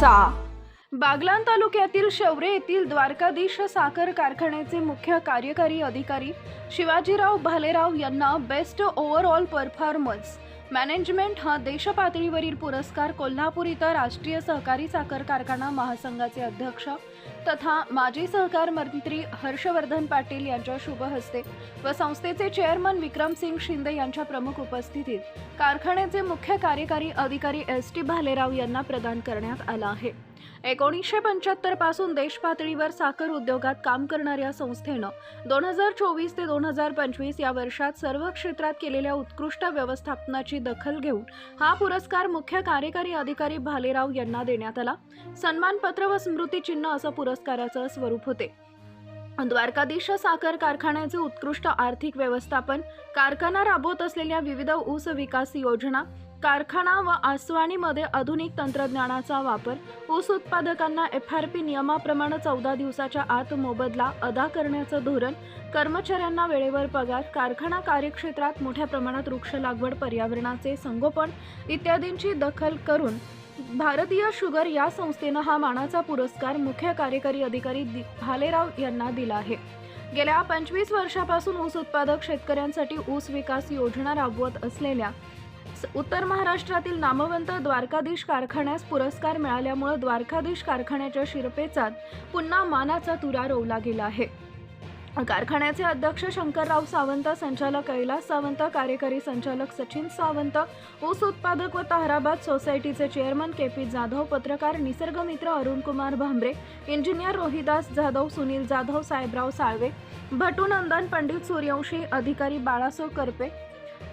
चर्चा बागलान तालुक्यातील शौरे येथील द्वारकाधीश साखर कारखान्याचे मुख्य कार्यकारी अधिकारी शिवाजीराव भालेराव यांना बेस्ट ओव्हरऑल परफॉर्मन्स मॅनेजमेंट हा देशपातळीवरील पुरस्कार कोल्हापूर इथं राष्ट्रीय सहकारी साखर कारखाना महासंघाचे अध्यक्ष तथा माजी सहकार मंत्री हर्षवर्धन पाटील यांच्या शुभ हस्ते व संस्थेचे चेअरमन विक्रमसिंग शिंदे यांच्या प्रमुख उपस्थितीत कारखान्याचे मुख्य कार्यकारी अधिकारी एस टी भालेराव यांना प्रदान करण्यात आला आहे. एकोणीसशे पंच्याहत्तरपासून देशपातळीवर साखर उद्योगात काम करणाऱ्या संस्थेनं दोन हजार चोवीस ते दोन हजार पंचवीस या वर्षात सर्व क्षेत्रात केलेल्या उत्कृष्ट व्यवस्थापनाची दखल घेऊन हा पुरस्कार मुख्य कार्यकारी अधिकारी भालेराव यांना देण्यात आला. सन्मानपत्र व स्मृतिचिन्ह असं पुरस्काराचं स्वरूप होते. द्वारकाधीश साखर कारखान्याचे उत्कृष्ट आर्थिक व्यवस्थापन कारखाना राबवत असलेल्या विविध ऊस विकास योजना कारखाना व आसवाणीमध्ये आधुनिक तंत्रज्ञानाचा वापर ऊस उत्पादकांना एफ आर पी नियमाप्रमाणे चौदा दिवसाच्या आत मोबदला अदा करण्याचं धोरण कर्मचाऱ्यांना वेळेवर पगार कारखाना कार्यक्षेत्रात मोठ्या प्रमाणात वृक्ष लागवड पर्यावरणाचे संगोपन इत्यादींची दखल करून भारतीय शुगर या संस्थेनं हा मानाचा पुरस्कार मुख्य कार्यकारी अधिकारी दि- भालेराव यांना दिला आहे. गेल्या पंचवीस वर्षापासून ऊस उत्पादक शेतकऱ्यांसाठी ऊस विकास योजना राबवत असलेल्या स- उत्तर महाराष्ट्रातील नामवंत द्वारकाधीश कारखान्यास पुरस्कार मिळाल्यामुळे द्वारकाधीश कारखान्याच्या शिरपेचात पुन्हा मानाचा तुरा रोवला गेला आहे. कारखान्याचे अध्यक्ष शंकरराव सावंत संचालक कैलास सावंत कार्यकारी संचालक सचिन सावंत ऊस उत्पादक व ताहराबाद सोसायटीचे चेअरमन के पी जाधव पत्रकार निसर्गमित्र अरुणकुमार भांबरे इंजिनियर रोहिदास जाधव सुनील जाधव साहेबराव साळवे भटू नंदन पंडित सूर्यवंशी अधिकारी बाळासो करपे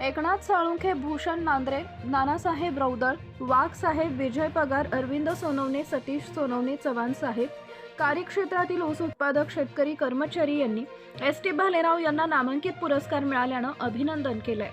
एकनाथ साळुंखे भूषण नांद्रे नानासाहेब रौदळ वाघ साहेब विजय पगार अरविंद सोनवणे सतीश सोनवणे चव्हाण साहेब कार्यक्षेत्रातील ऊस उत्पादक शेतकरी कर्मचारी यांनी एस टी भालेराव यांना नामांकित पुरस्कार मिळाल्यानं अभिनंदन केलंय.